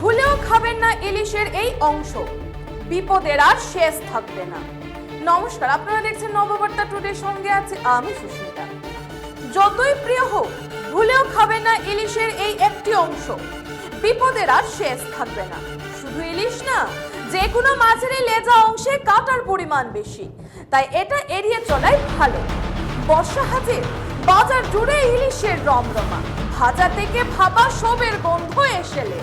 ভুলেও খাবেন না ইলিশের এই অংশ। বিপদের আর শেষ থাকবে না। নমস্কার, আপনারা দেখছেন নববার্তা টুডে সঙ্গে আছে আমি সুস্মিতা। যতই প্রিয় হোক, ভুলেও খাবেন না ইলিশের এই একটি অংশ। বিপদের আর শেষ থাকবে না। শুধু ইলিশ না যে কোনো মাছের লেজা অংশে কাটার পরিমাণ বেশি। তাই এটা এড়িয়ে চলাই ভালো। বর্ষা হাজির বাজার জুড়ে ইলিশের রমরমা। ভাজা থেকে ভাবা সবের গন্ধ এসেলে।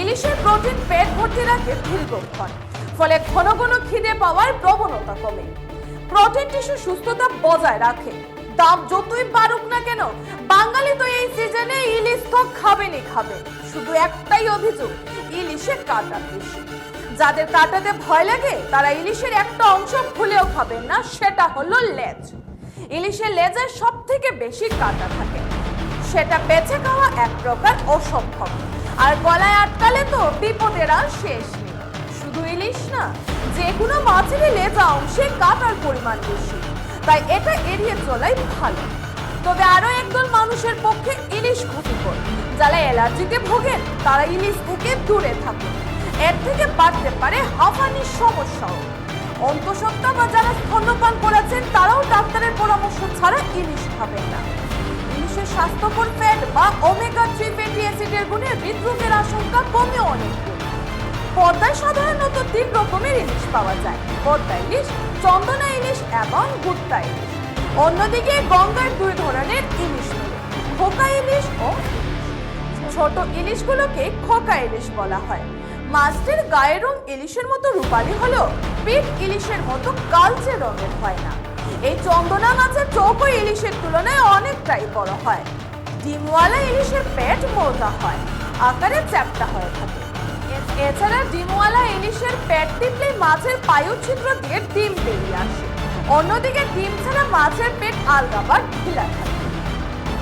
ইলিশের প্রোটিন পেট ভর্তি রাখে দীর্ঘক্ষণ ফলে ঘন ঘন খিদে পাওয়ার প্রবণতা কমে। প্রোটিন টিস্যু সুস্থতা বজায় রাখে। দাম যতই বাড়ুক না কেন, বাঙালি তো এই সিজনে ইলিশ তো খাবেন। শুধু একটাই অভিযোগ, ইলিশে কাটা বেশি যাদের কাটাতে ভয় লাগে, তারা ইলিশের একটা অংশ ভুলেও খাবেন না, সেটা হলো লেজ। ইলিশের লেজে সব থেকে বেশি কাটা থাকে। সেটা বেছে খাওয়া এক প্রকার অসম্ভব। আর গলায় আটকালে তো বিপদের আর শেষ নেই। শুধু ইলিশ না, যে কোনো মাছেরই লেজা অংশে কাটার পরিমাণ বেশি। তাই এটা এড়িয়ে চলাই ভালো। তবে আরও একদল মানুষের পক্ষে ইলিশ ক্ষতিকর। যারা অ্যালার্জিতে ভোগেন, তারা ইলিশ থেকে দূরে থাকুন। এর থেকে বাড়তে পারে হাঁফানির সমস্যাও। অন্তঃসত্ত্বা বা যারা স্তন্যপান করেছেন, তারাও ডাক্তারের পরামর্শ ছাড়া ইলিশ খাবেন না। ইলিশের স্বাস্থ্যকর ফ্যাট বা ওমেগা থ্রি ফ্যাটি অ্যাসিডের গুণে হৃদরোগের আশঙ্কা কমে অনেক। পদ্মায় সাধারণত তিন রকমের ইলিশ পাওয়া যায়। পদ্মা ইলিশ, চন্দনা ইলিশ এবং গুপ্তা ইলিশ। অন্যদিকে গঙ্গার দুই ধরনের ইলিশ খোকা ইলিশ ও ছোট ইলিশগুলোকে খোকা ইলিশ বলা হয়। মাছটির গায়ের রং ইলিশের মতো রূপালী হলেও পেট ইলিশের মতো কালচে রঙের হয় না। এই চন্দনা মাছের চৌকো ইলিশের তুলনায় অনেকটাই বড় হয়। ডিমওয়ালা ইলিশের পেট মোটা হয়, আকারে চ্যাপটা হয়ে থাকে। এছাড়া ডিমওয়ালা ইলিশের পেট টিপলে মাছের পায়ু ছিদ্র দিয়ে ডিম বেরিয়ে আসে। অন্যদিকে ডিম ছাড়া মাছের পেট আলগা বা ঢিলা থাকে।